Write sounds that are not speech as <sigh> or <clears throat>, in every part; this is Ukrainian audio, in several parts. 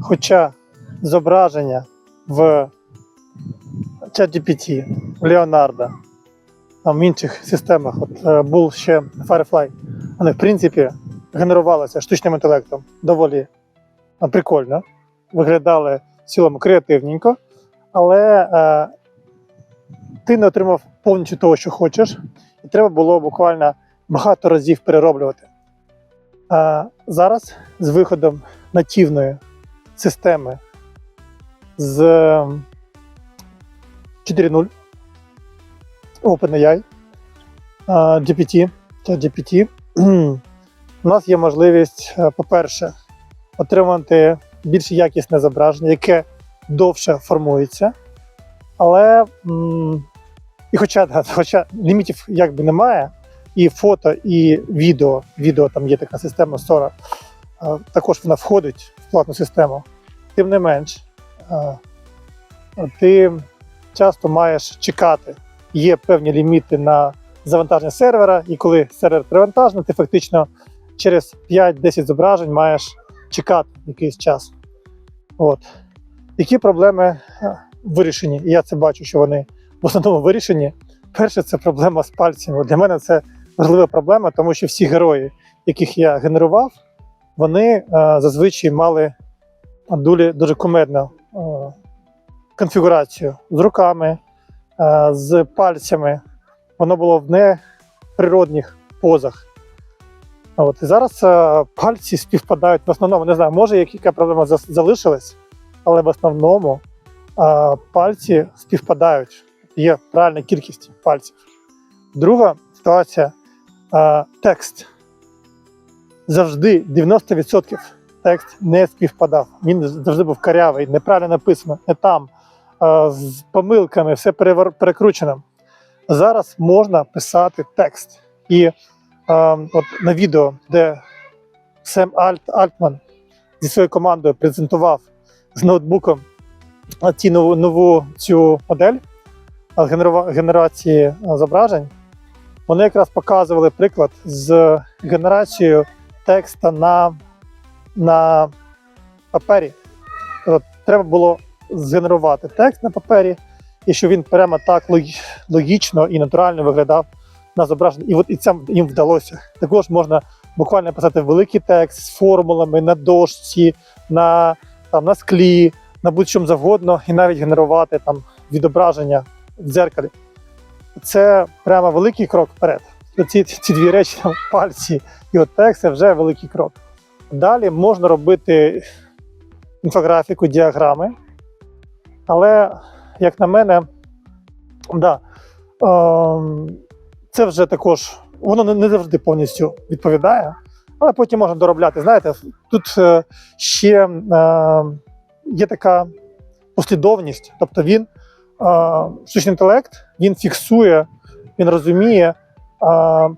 Хоча зображення в ChatGPT, в Leonardo, там в інших системах, от е, був ще Firefly, вони в принципі генерувалися штучним інтелектом. Доволі е, прикольно, виглядали в цілому креативненько, але е, ти не отримав повністю того, що хочеш, і треба було буквально багато разів перероблювати. А зараз з виходом нативної системи з ем, 4.0 OpenAI GPT, ChatGPT, <clears throat> у нас є можливість, е, по-перше, отримати більш якісне зображення, яке довше формується. Але і хоча, <laughs> хоча лімітів якби немає, і фото, і відео, відео там є така система Sora, е, також вона входить в платну систему. Тим не менш, ти часто маєш чекати. Є певні ліміти на завантаження сервера, і коли сервер перевантажений, ти фактично через 5-10 зображень маєш чекати якийсь час. От. Які проблеми е, вирішені? І я це бачу, що вони в основному вирішені. Перше, це проблема з пальцями. Для мене це важлива проблема, тому що всі герої, яких я генерував, вони е, зазвичай мали дуже, дуже кумедну е, конфігурацію з руками, е, з пальцями. Воно було в неприродних позах. От. І зараз е, пальці співпадають в основному. Не знаю, може яка проблема залишилась, але в основному пальці співпадають. Є правильна кількість пальців. Друга ситуація текст. Завжди 90% текст не співпадав. Він завжди був карявий, неправильно написано, не там, з помилками, все перекручено. Зараз можна писати текст. І от на відео, де Сем Альт, Альтман зі своєю командою презентував з ноутбуком ці нову, нову цю модель генерації зображень, вони якраз показували приклад з генерацією текста на, на папері. Тобто треба було згенерувати текст на папері, і щоб він прямо так логі- логічно і натурально виглядав на зображенні. І от і це їм вдалося. Також можна буквально писати великий текст з формулами на дошці, на, там, на склі, на будь-чому завгодно, і навіть генерувати там відображення в дзеркалі. Це прямо великий крок вперед. Ці, ці дві речі, там, пальці і от текст це вже великий крок. Далі можна робити інфографіку, діаграми. Але, як на мене, да, ем, це вже також воно не- завжди повністю відповідає, але потім можна доробляти. Знаєте, тут е, ще е, є така послідовність, тобто він, е, штучний інтелект, він фіксує, він розуміє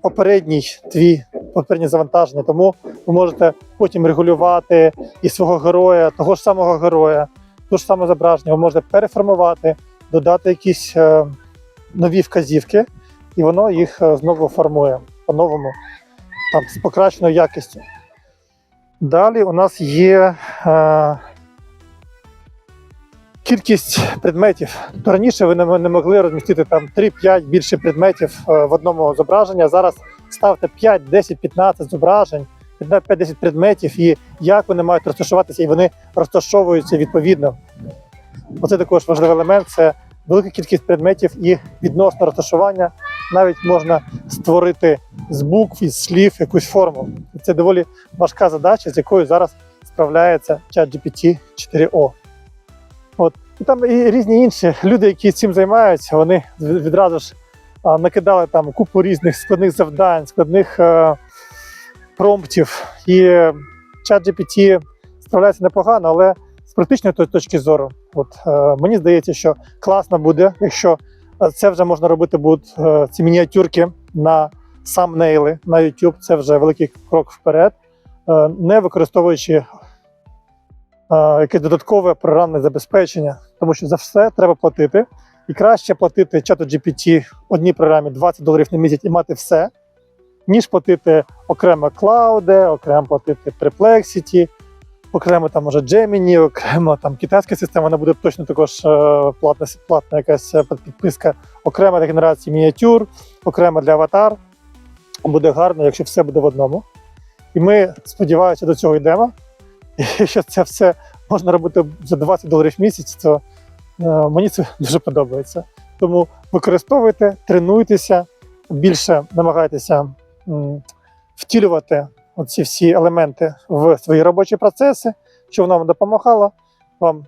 попередній твій попереднє завантаження. Тому ви можете потім регулювати і свого героя, того ж самого героя, то ж саме зображення, ви можете переформувати, додати якісь е, нові вказівки, і воно їх е, знову формує по-новому, там, з покращеною якістю. Далі у нас є е, кількість предметів. То раніше ви не, могли розмістити там 3-5 більше предметів е, в одному зображенні. Зараз ставте 5, 10, 15 зображень, 5-10 предметів, і як вони мають розташуватися, і вони розташовуються відповідно. Оце також важливий елемент це велика кількість предметів і відносне розташування. Навіть можна створити з букв із слів якусь форму. Це доволі важка задача, з якою зараз справляється ChatGPT 4O. От. І там і різні інші люди, які цим займаються, вони відразу ж накидали там купу різних складних завдань, складних е, промптів. І ChatGPT справляється непогано, але з практичної точки зору, от е, мені здається, що класно буде, якщо е, це вже можна робити будуть е, ці мініатюрки на самнейли на YouTube. Це вже великий крок вперед, е, не використовуючи е, якесь додаткове програмне забезпечення, тому що за все треба платити. І краще платити чату GPT одній програмі 20 доларів на місяць і мати все, ніж платити окремо клауди, окремо платити Perplexity, окремо там може Gemini, окремо там китайська система, вона буде точно також е, платна, платна якась е, підписка, окремо для генерації мініатюр, окремо для аватар. Буде гарно, якщо все буде в одному. І ми сподіваюся, до цього йдемо. І <laughs> якщо це все можна робити за 20 доларів в місяць, то е, мені це <laughs> дуже подобається. Тому використовуйте, тренуйтеся, більше намагайтеся втілювати ці всі елементи в свої робочі процеси, щоб воно вам допомагало вам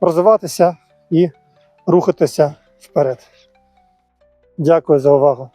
розвиватися і рухатися вперед. Дякую за увагу.